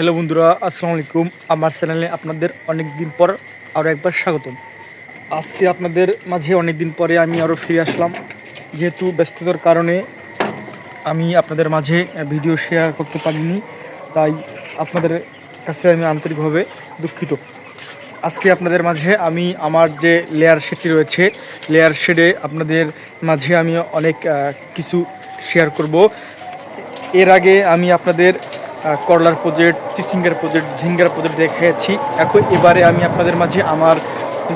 Hello বন্ধুরা, আসসালামু আলাইকুম। আমার চ্যানেলে আপনাদের অনেক দিন পর আরও একবার স্বাগতম। আজকে আপনাদের মাঝে অনেক দিন পরে আমি আরও ফিরে আসলাম। যেহেতু ব্যস্ততার কারণে আমি আপনাদের মাঝে ভিডিও শেয়ার করতে পারিনি, তাই আপনাদের কাছে আমি আন্তরিকভাবে দুঃখিত। আজকে আপনাদের মাঝে আমি আমার যে লেয়ার শেডটি রয়েছে লেয়ার শেডে আপনাদের মাঝে আমি অনেক কিছু শেয়ার করব। এর আগে আমি আপনাদের করলার প্রজেক্ট চিচিঙ্গার প্রজেক্ট ঝিঙ্গার প্রজেক্ট দেখিয়েছি এখন এবারে আমি আপনাদের মাঝে আমার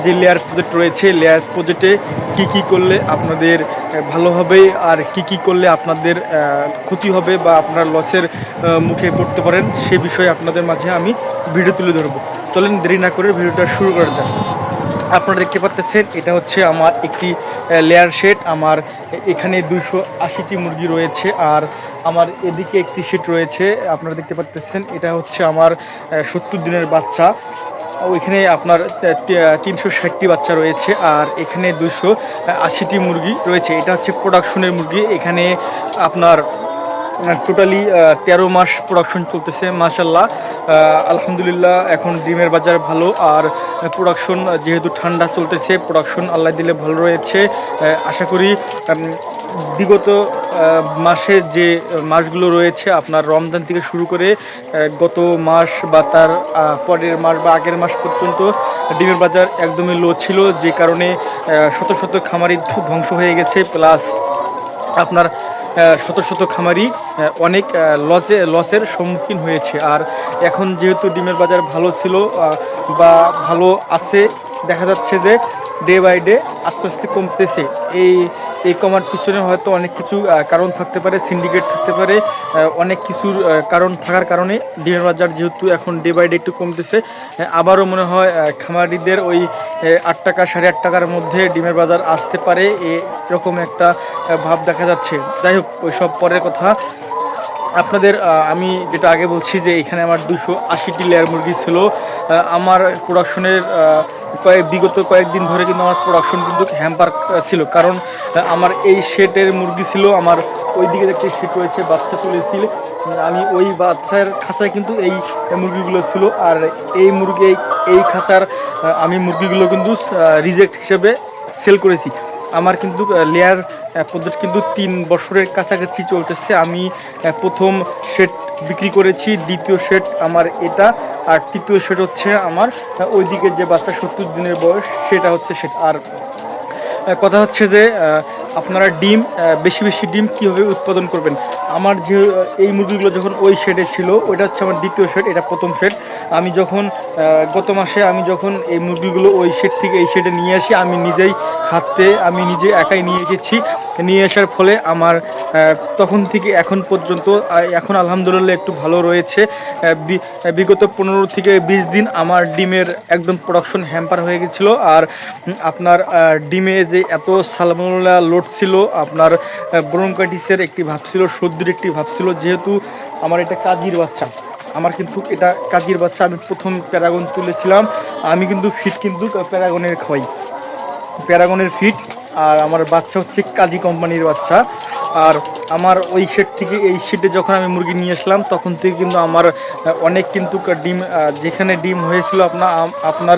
যে লেয়ার প্রজেক্ট রয়েছে লেয়ার প্রজেক্টে কি কি করলে আপনাদের ভালো হবে আর কি কি করলে আপনাদের ক্ষতি হবে বা আপনারা লসের মুখে পড়তে পারেন, সে বিষয়ে আপনাদের মাঝে আমি ভিডিও তুলে ধরবো। চলেন দেরি না করে ভিডিওটা শুরু করা যাক। আপনারা দেখতে পাচ্ছেন এটা হচ্ছে আমার একটি লেয়ার শেড আমার এখানে দুইশো আশিটি মুরগি রয়েছে আর আমার এদিকে একটি শেড রয়েছে, আপনারা দেখতে পাচ্ছেন, এটা হচ্ছে আমার সত্তর দিনের বাচ্চা। ওইখানে আপনার তিনশো ষাটটি বাচ্চা রয়েছে, আর এখানে দুশো আশিটি মুরগি রয়েছে। এটা হচ্ছে প্রোডাকশনের মুরগি। এখানে আপনার টোটালি তেরো মাস প্রোডাকশন চলতেছে মাশাল্লাহ আলহামদুলিল্লাহ, এখন ডিমের বাজার ভালো, আর প্রোডাকশন যেহেতু ঠান্ডা চলতেছে প্রোডাকশন আল্লাহ দিলে ভালো রয়েছে। আশা করি বিগত মাসে যে মাসগুলো রয়েছে আপনার রমজান থেকে শুরু করে গত মাস বা তার পরের মাস বা আগের মাস পর্যন্ত ডিমের বাজার একদমই লো ছিল, যে কারণে শত শত খামারি ধ্বংস হয়ে গেছে প্লাস আপনার শত শত খামারি অনেক লসে লসের সম্মুখীন হয়েছে। আর এখন যেহেতু ডিমের বাজার ভালো ছিল বা ভালো আছে, দেখা যাচ্ছে যে ডে বাই ডে আস্তে আস্তে কমতেছে। এই এই কমার পিছনে হয়তো অনেক কিছু কারণ থাকতে পারে সিন্ডিকেট থাকতে পারে অনেক কিছুর কারণ থাকার কারণে ডিমের বাজার যেহেতু এখন ডে বাই ডে একটু কমতেছে আবারও মনে হয় খামারিদের ওই আট টাকা, সাড়ে আট টাকার মধ্যে ডিমের বাজার আসতে পারে, এরকম একটা ভাব দেখা যাচ্ছে। যাই হোক, ওই সব পরের কথা। আপনাদের আমি যেটা আগে বলছি যে এখানে আমার দুশো আশিটি লেয়ার মুরগি ছিল আমার প্রোডাকশনের কয়েক, বিগত কয়েকদিন ধরে কিন্তু আমার প্রোডাকশন কিন্তু হ্যাম্পার ছিল। কারণ আমার এই শেটের মুরগি ছিল, আমার ওই দিকে একটি শেট রয়েছে, বাচ্চা তুলেছিল আমি ওই বাচ্চার খাঁচায় কিন্তু এই মুরগিগুলো ছিল, আর এই মুরগি, এই- খাঁচার আমি মুরগিগুলো কিন্তু রিজেক্ট হিসেবে সেল করেছি। আমার কিন্তু লেয়ার পদ্ধতি কিন্তু তিন বছরের কাছাকাছি চলতেছে। আমি প্রথম সেট বিক্রি করেছি, দ্বিতীয় সেট আমার এটা, আর তৃতীয় সেট হচ্ছে আমার ওইদিকে যে বাচ্চা সত্তর দিনের বয়স, সেটা হচ্ছে সেট আর কথা হচ্ছে যে আপনারা ডিম বেশি বেশি ডিম কীভাবে উৎপাদন করবেন? আমার যে এই মুরগিগুলো যখন ওই শেডে ছিল, ওইটা হচ্ছে আমার দ্বিতীয় শেড এটা প্রথম শেড আমি যখন গত মাসে আমি যখন এই মুরগিগুলো ওই শেড থেকে এই শেডে নিয়ে আসি, আমি নিজেই হাতে, আমি নিজে একাই নিয়ে এসেছি। নিয়ে আসার ফলে আমার তখন থেকে এখন পর্যন্ত এখন আলহামদুলিল্লাহ একটু ভালো রয়েছে। বিগত পনেরো থেকে বিশ দিন আমার ডিমের একদম প্রোডাকশন হ্যাম্পার হয়ে গেছিল। আর আপনার ডিমে যে এত সালমোলা লোড ছিল, আপনার ব্রোনকাইটিসের একটি ভাব ছিল, সর্দির একটি ভাব ছিল। যেহেতু আমার এটা কাজির বাচ্চা, আমার কিন্তু এটা কাজির বাচ্চা, আমি প্রথম প্যারাগন তুলেছিলাম। আমি কিন্তু ফিট কিন্তু প্যারাগনের খাওয়াই। প্যারাগনের ফিট আর আমার বাচ্চা হচ্ছে কাজী কোম্পানির বাচ্চা। আর আমার ওই শেড থেকে, এই শেডে যখন আমি মুরগি নিয়ে আসলাম, তখন থেকে কিন্তু আমার অনেক কিন্তু ডিম যেখানে ডিম হয়েছিল আপনার আপনার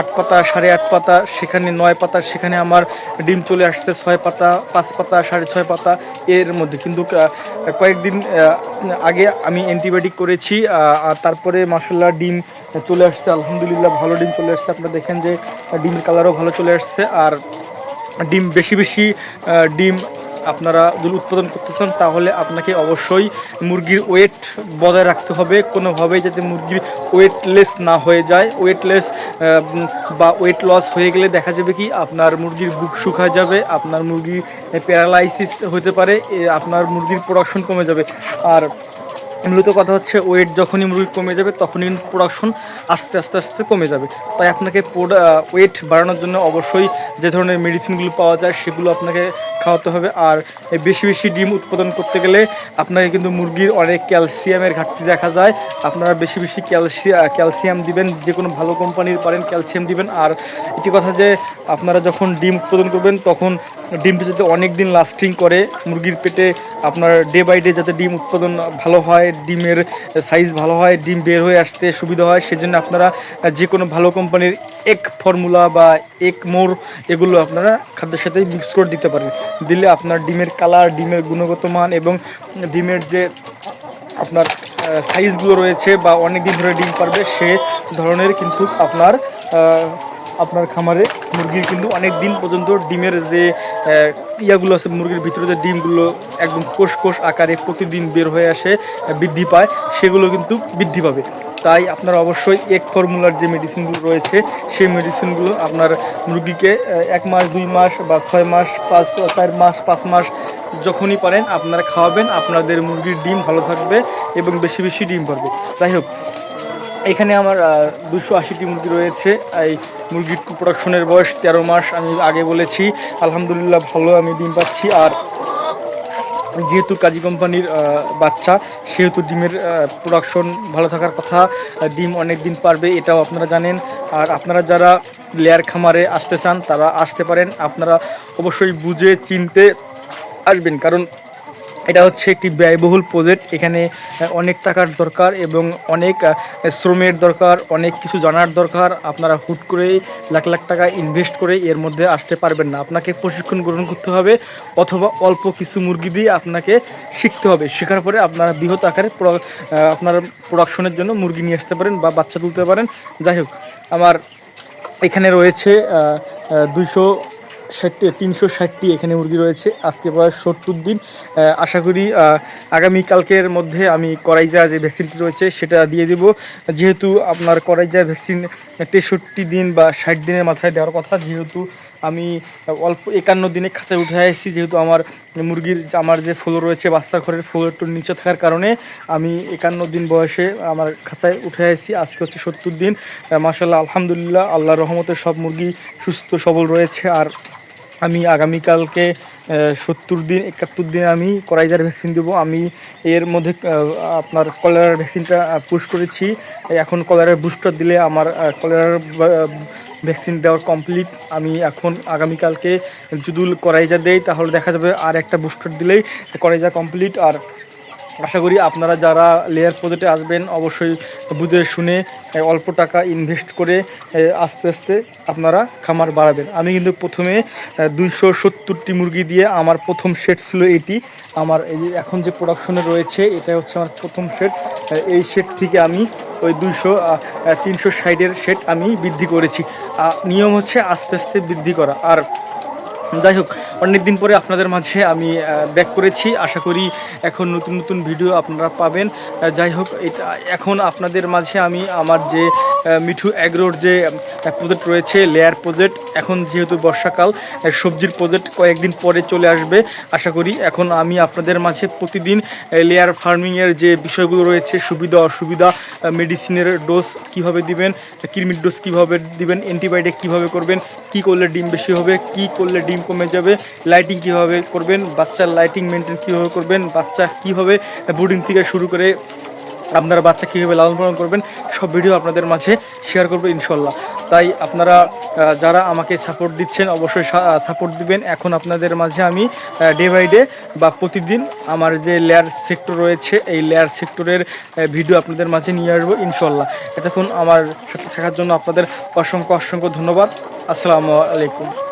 আট পাতা, সাড়ে আট পাতা, সেখানে নয় পাতা, সেখানে আমার ডিম চলে আসছে ছয় পাতা, পাঁচ পাতা, সাড়ে ছয় পাতা, এর মধ্যে। কিন্তু কয়েকদিন আগে আমি অ্যান্টিবায়োটিক করেছি আর তারপরে মাসাল্লাহ ডিম চলে আসছে, আলহামদুলিল্লাহ ভালো ডিম চলে আসছে। আপনারা দেখেন যে, ডিমের কালারও ভালো চলে আসছে, আর ডিম, বেশি বেশি ডিম আপনারা যদি উৎপাদন করতে চান, তাহলে আপনাকে অবশ্যই মুরগির ওয়েট বজায় রাখতে হবে। কোনোভাবেই যাতে মুরগির ওয়েটলেস না হয়ে যায়। ওয়েটলেস বা ওয়েট লস হয়ে গেলে দেখা যাবে কি, আপনার মুরগির বুক শুকায় যাবে, আপনার মুরগি প্যারালাইসিস হতে পারে আপনার মুরগির প্রোডাকশন কমে যাবে। আর মূলত কথা হচ্ছে ওয়েট যখনই মুরগি কমে যাবে, তখনই প্রোডাকশন আস্তে আস্তে আস্তে কমে যাবে। তাই আপনাকে ওয়েট বাড়ানোর জন্য অবশ্যই যে ধরনের মেডিসিনগুলো পাওয়া যায়, সেগুলো আপনাকে খাওয়াতে হবে। আর বেশি বেশি ডিম উৎপাদন করতে গেলে আপনাকে কিন্তু মুরগির অনেক ক্যালসিয়ামের ঘাটতি দেখা যায়। আপনারা বেশি বেশি ক্যালসিয়াম ক্যালসিয়াম দিবেন, যে কোনো ভালো কোম্পানির পারেন, ক্যালসিয়াম দিবেন। আর একটি কথা যে, আপনারা যখন ডিম উৎপাদন করবেন, তখন ডিমটা যাতে অনেক দিন লাস্টিং করে, মুরগির পেটে আপনার ডে বাই ডে যাতে ডিম উৎপাদন ভালো হয়, ডিমের সাইজ ভালো হয়, ডিম বের হয়ে আসতে সুবিধা হয়, সেজন্য আপনারা যে কোনো ভালো কোম্পানির এক ফর্মুলা বা এক মোর এগুলো আপনারা খাদ্যের সাথে মিক্স করে দিতে পারেন দিলে আপনার ডিমের কালার ডিমের গুণগত মান এবং ডিমের যে আপনার সাইজগুলো রয়েছে বা অনেক দিন ধরে ডিম পারবে, সে ধরনের কিন্তু আপনার আপনার খামারে মুরগির কিন্তু অনেক দিন পর্যন্ত ডিমের যে ইয়াগুলো আছে মুরগির ভিতরে যে ডিমগুলো একদম কোষ কোষ আকারে প্রতিদিন বের হয়ে আসে বৃদ্ধি পায়, সেগুলো কিন্তু বৃদ্ধি পাবে। তাই আপনার অবশ্যই এক ফর্মুলার যে মেডিসিনগুলো রয়েছে, সেই মেডিসিনগুলো আপনার মুরগিকে এক মাস, দুই মাস বা ছয় মাস, পাঁচ, চার মাস, পাঁচ মাস যখনই পারেন আপনারা খাওয়াবেন, আপনাদের মুরগির ডিম ভালো থাকবে এবং বেশি বেশি ডিম পারবে। যাই হোক, এখানে আমার দুশো আশিটি মুরগি রয়েছে, এই মুরগির প্রোডাকশনের বয়স তেরো মাস, আমি আগে বলেছি, আলহামদুলিল্লাহ ভালো আমি ডিম পাচ্ছি। আর যেহেতু কাজী কোম্পানির বাচ্চা, সেহেতু ডিমের প্রোডাকশন ভালো থাকার কথা ডিম অনেক দিন পারবে, এটাও আপনারা জানেন। আর আপনারা যারা লেয়ার খামারে আসতে চান, তারা আসতে পারেন। আপনারা অবশ্যই বুঝে, চিনতে আসবেন, কারণ এটা হচ্ছে একটি ব্যয়বহুল প্রজেক্ট এখানে অনেক টাকার দরকার এবং অনেক শ্রমের দরকার, অনেক কিছু জানার দরকার। আপনারা হুট করেই লাখ লাখ টাকা ইনভেস্ট করে এর মধ্যে আসতে পারবেন না। আপনাকে প্রশিক্ষণ গ্রহণ করতে হবে অথবা অল্প কিছু মুরগি দিয়ে আপনাকে শিখতে হবে। শেখার পরে আপনারা বৃহৎ আকারে আপনার প্রোডাকশনের জন্য মুরগি নিয়ে আসতে পারেন বা বাচ্চা তুলতে পারেন। যাই হোক, আমার এখানে রয়েছে দুইশো ষাটটি তিনশো ষাটটি এখানে মুরগি রয়েছে। আজকে প্রায় সত্তর দিন। আশা করি আহ, আগামীকালকের মধ্যে আমি করাইজা যে ভ্যাকসিনটি রয়েছে সেটা দিয়ে দেব। যেহেতু আপনার করাইজা ভ্যাকসিন তেষট্টি দিন বা ষাট দিনের মাথায় দেওয়ার কথা যেহেতু আমি অল্প একান্ন দিনে খাঁচায় উঠে আসছি যেহেতু আমার মুরগির আমার যে ফ্লো রয়েছে বাস্তার ঘরের ফ্লো একটু নিচে থাকার কারণে আমি একান্ন দিন বয়সে আমার খাঁচায় উঠে আসছি। আজকে হচ্ছে সত্তর দিন। মাসাল্লাহ আলহামদুলিল্লাহ আল্লাহর রহমতে সব মুরগি সুস্থ সবল রয়েছে। আর আমি আগামীকালকে সত্তর দিন, একাত্তর দিন আমি করাইজার ভ্যাকসিন দেবো। আমি এর মধ্যে আপনার কলেরার ভ্যাকসিনটা পুশ করেছি। এখন কলেরার বুস্টার দিলে আমার কলেরার ভ্যাকসিন দেওয়ার কমপ্লিট আমি এখন আগামীকালকে যদি করাইজা দেই, তাহলে দেখা যাবে আর একটা বুস্টার দিলেই করাইজা কমপ্লিট আর আশা করি আপনারা যারা লেয়ার প্রজেক্টে আসবেন, অবশ্যই বুঝে শুনে অল্প টাকা ইনভেস্ট করে আস্তে আস্তে আপনারা খামার বাড়াবেন। আমি কিন্তু প্রথমে দুইশো সত্তরটি মুরগি দিয়ে আমার প্রথম সেট ছিল এটি। আমার এই এখন যে প্রোডাকশনে রয়েছে এটা হচ্ছে আমার প্রথম সেট এই সেট থেকে আমি ওই দুইশো তিনশো ষাটের সেট আমি বৃদ্ধি করেছি। নিয়ম হচ্ছে আস্তে আস্তে বৃদ্ধি করা। আর যাই হোক, অনেক দিন পরে আপনাদের মাঝে আমি ব্যাক করেছি। আশা করি এখন নতুন নতুন ভিডিও আপনারা পাবেন। যাই হোক এখন আপনাদের মাঝে আমি আমার যে মিঠু অ্যাগ্রোর যে প্রজেক্ট রয়েছে লেয়ার প্রজেক্ট এখন যেহেতু বর্ষাকাল সবজির প্রজেক্ট কয়েকদিন পরে চলে আসবে। আশা করি এখন আমি আপনাদের মাঝে প্রতিদিন লেয়ার ফার্মিংয়ের যে বিষয়গুলো রয়েছে, সুবিধা, অসুবিধা মেডিসিনের ডোজ কীভাবে দিবেন কৃমির ডোজ কীভাবে দিবেন অ্যান্টিবায়োটিক কীভাবে করবেন, কি করলে ডিম বেশি হবে, কি করলে ডিম কমে যাবে লাইটিং কীভাবে করবেন, বাচ্চার লাইটিং মেনটেন কীভাবে করবেন, বাচ্চা কীভাবে বোর্ডিং থেকে শুরু করে আপনারা বাচ্চা কীভাবে লালন পালন করবেন, সব ভিডিও আপনাদের মাঝে শেয়ার করব ইনশাল্লাহ। তাই আপনারা যারা আমাকে সাপোর্ট দিচ্ছেন অবশ্যই সাপোর্ট দিবেন। এখন আপনাদের মাঝে আমি ডে বাই ডে বা প্রতিদিন আমার যে লেয়ার সেক্টর রয়েছে, এই লেয়ার সেক্টরের ভিডিও আপনাদের মাঝে নিয়ে আসব ইনশাল্লাহ এতক্ষণ আমার সাথে থাকার জন্য আপনাদের অসংখ্য অসংখ্য ধন্যবাদ। আসসালামু আলাইকুম।